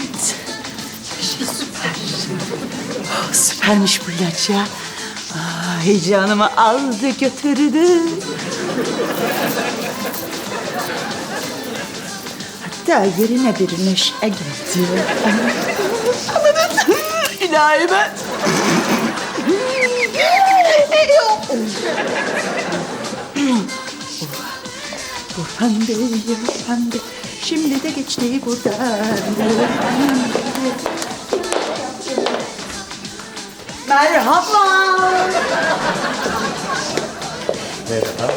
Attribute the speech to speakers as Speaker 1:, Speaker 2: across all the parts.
Speaker 1: Evet. Süper. Oh, süpermiş bu ilaç ya. Aa, heyecanımı aldı götürdü. Hatta yerine bir neşe geldi. Anladın? İlahi ben. Burhan Bey, Burhan Bey. Şimdi de geçti buradan. Merhaba.
Speaker 2: Merhaba.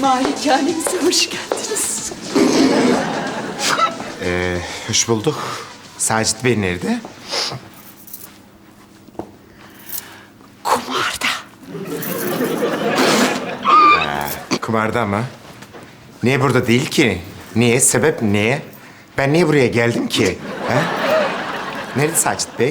Speaker 1: Malikanemize hoş geldiniz.
Speaker 2: Ee, hoş bulduk. Sacit Bey nerede?
Speaker 1: Kumarda.
Speaker 2: Kumarda mı? Niye burada değil ki? Niye? Sebep ne? Ben niye buraya geldim ki? Ha? Nerede Sacit Bey?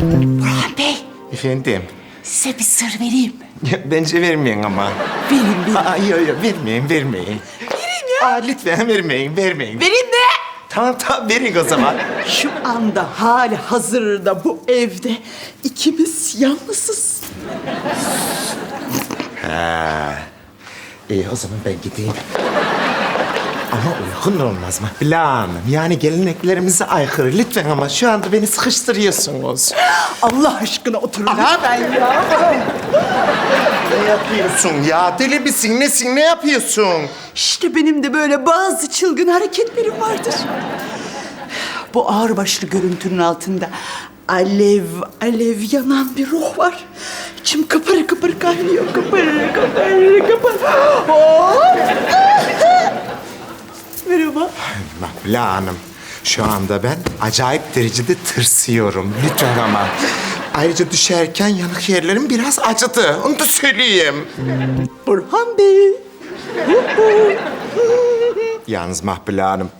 Speaker 1: Burhan Bey,
Speaker 2: Efendim?
Speaker 1: size bir sır vereyim mi?
Speaker 2: Ya, bence vermeyin ama.
Speaker 1: Verin, verin.
Speaker 2: Aa, yok yok vermeyin, vermeyin.
Speaker 1: Verin ya.
Speaker 2: Aa, lütfen vermeyin, vermeyin.
Speaker 1: Verin de.
Speaker 2: Tamam tamam verin o zaman.
Speaker 1: Şu anda hali hazırda bu evde ikimiz yalnızız.
Speaker 2: Ha. İyi o zaman ben gideyim. Ama uygun olmaz mı? Bila Hanım, yani geleneklerimize aykırı. Lütfen ama şu anda beni sıkıştırıyorsunuz.
Speaker 1: Allah aşkına oturun ha ben ya.
Speaker 2: Ne yapıyorsun ya? Deli misin? Nesin? Ne yapıyorsun?
Speaker 1: İşte benim de böyle bazı çılgın hareketlerim vardır. Bu ağırbaşlı görüntünün altında alev alev yanan bir ruh var. İçim kıpır kıpır kaynıyor. Kıpır kıpır kıpır. Hop! Merhaba.
Speaker 2: Bila Hanım, şu anda ben acayip derecede tırsıyorum. Lütfen ama. Ayrıca düşerken yanık yerlerim biraz acıdı. Onu da söyleyeyim.
Speaker 1: Burhan Bey.
Speaker 2: Yalnız Mahpule Hanım,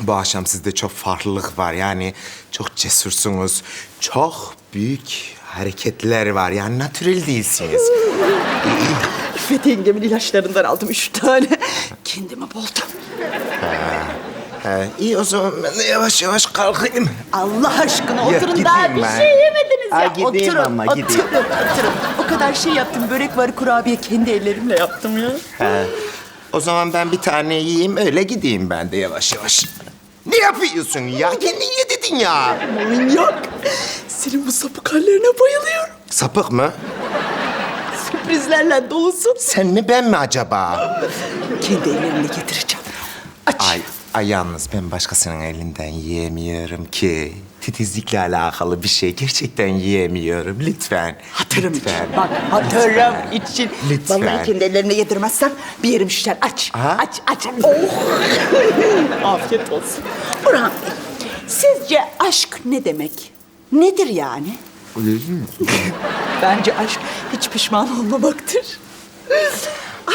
Speaker 2: bu akşam sizde çok farklılık var. Yani çok cesursunuz. Çok büyük hareketler var. Yani natürel değilsiniz.
Speaker 1: İffet yengemin ilaçlarından aldım üç tane. Kendimi buldum.
Speaker 2: He, iyi o zaman ben de yavaş yavaş kalkayım.
Speaker 1: Allah aşkına
Speaker 2: Ya
Speaker 1: oturun
Speaker 2: gideyim
Speaker 1: daha bir
Speaker 2: ben.
Speaker 1: şey yemediniz
Speaker 2: Ha,
Speaker 1: ya.
Speaker 2: gideyim
Speaker 1: oturun,
Speaker 2: ama,
Speaker 1: oturun,
Speaker 2: gideyim.
Speaker 1: oturun. O kadar şey yaptım. Börek var, kurabiye kendi ellerimle yaptım ya.
Speaker 2: He. O zaman ben bir tane yiyeyim, öyle gideyim ben de yavaş yavaş. Ne yapıyorsun ya? Kendin ye dedin ya.
Speaker 1: Manyak. Senin bu sapık hallerine bayılıyorum.
Speaker 2: Sapık mı?
Speaker 1: Sürprizlerle dolusun.
Speaker 2: Sen mi ben mi acaba?
Speaker 1: Kendi ellerimle getireceğim. Aç.
Speaker 2: Ay, ay yalnız ben başkasının elinden yiyemiyorum ki. Titizlikle alakalı bir şey gerçekten yiyemiyorum. Lütfen.
Speaker 1: Hatırım
Speaker 2: Lütfen.
Speaker 1: için. Bak hatırım için.
Speaker 2: Lütfen.
Speaker 1: Vallahi kendi ellerine yedirmezsen bir yerim şişer. Aç.
Speaker 2: Ha?
Speaker 1: Aç, aç. Oh. Afiyet olsun. Burhan Bey, sizce aşk ne demek? Nedir yani? Bence aşk hiç pişman olmamaktır.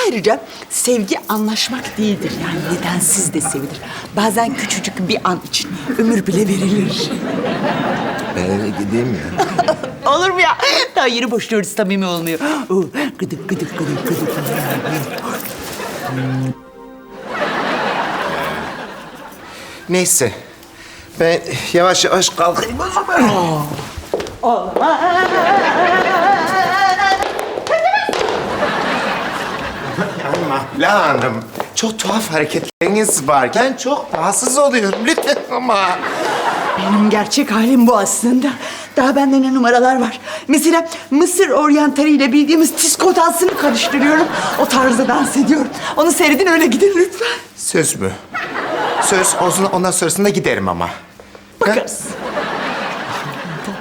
Speaker 1: Ayrıca sevgi anlaşmak değildir. Yani nedensiz de sevilir. Bazen küçücük bir an için ömür bile verilir.
Speaker 2: Ben eve gideyim mi?
Speaker 1: Olur mu ya? Daha yeni boşluyoruz samimi olmuyor. Oo, gıdık gıdık gıdık gıdık.
Speaker 2: Neyse. Ben yavaş yavaş kalkayım o zaman. Yani Mahpule Hanım, çok tuhaf hareketleriniz var. Ben çok rahatsız oluyorum. Lütfen ama.
Speaker 1: Benim gerçek halim bu aslında. Daha bende ne numaralar var. Mesela Mısır oryantali ile bildiğimiz disko dansını karıştırıyorum. O tarzda dans ediyorum. Onu seyredin öyle gidin lütfen.
Speaker 2: Söz mü? Söz olsun ondan sonrasında giderim ama.
Speaker 1: Bakarız.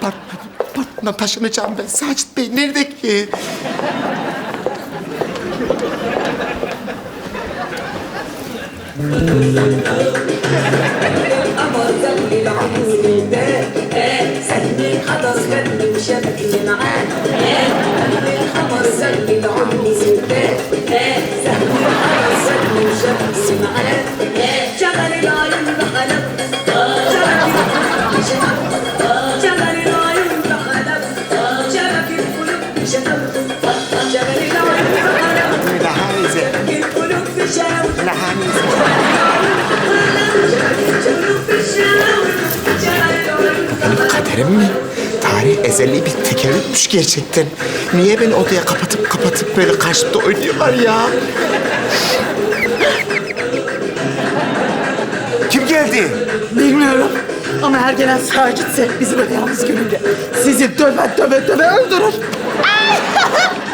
Speaker 2: Pat, patına taşınacağım ben. Sacit Bey nerede ki?
Speaker 3: سلمي خلاص قلبي وشبكي معاك قلبي الخمر سلمي
Speaker 2: güzelliği bir tekerrütmüş gerçekten. Niye beni odaya kapatıp kapatıp böyle karşımda oynuyorlar ya? Kim geldi?
Speaker 1: Bilmiyorum. Ama Ergenen Sacitse bizi böyle yalnız görünce sizi döve döve döve öldürür.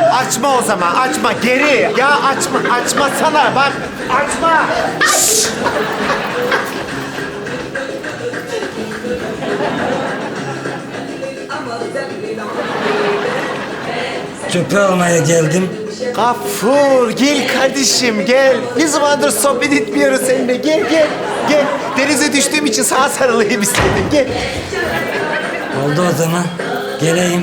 Speaker 2: Açma o zaman, açma. Geri. Ya açma, açma sana bak. Açma.
Speaker 4: Köpeği almaya geldim.
Speaker 2: Gafur, gel kardeşim, gel. Ne zamandır sohbet etmiyoruz seninle. Gel, gel, gel. Denize düştüğüm için sana sarılayım istedim. Gel.
Speaker 4: Oldu o zaman. Geleyim.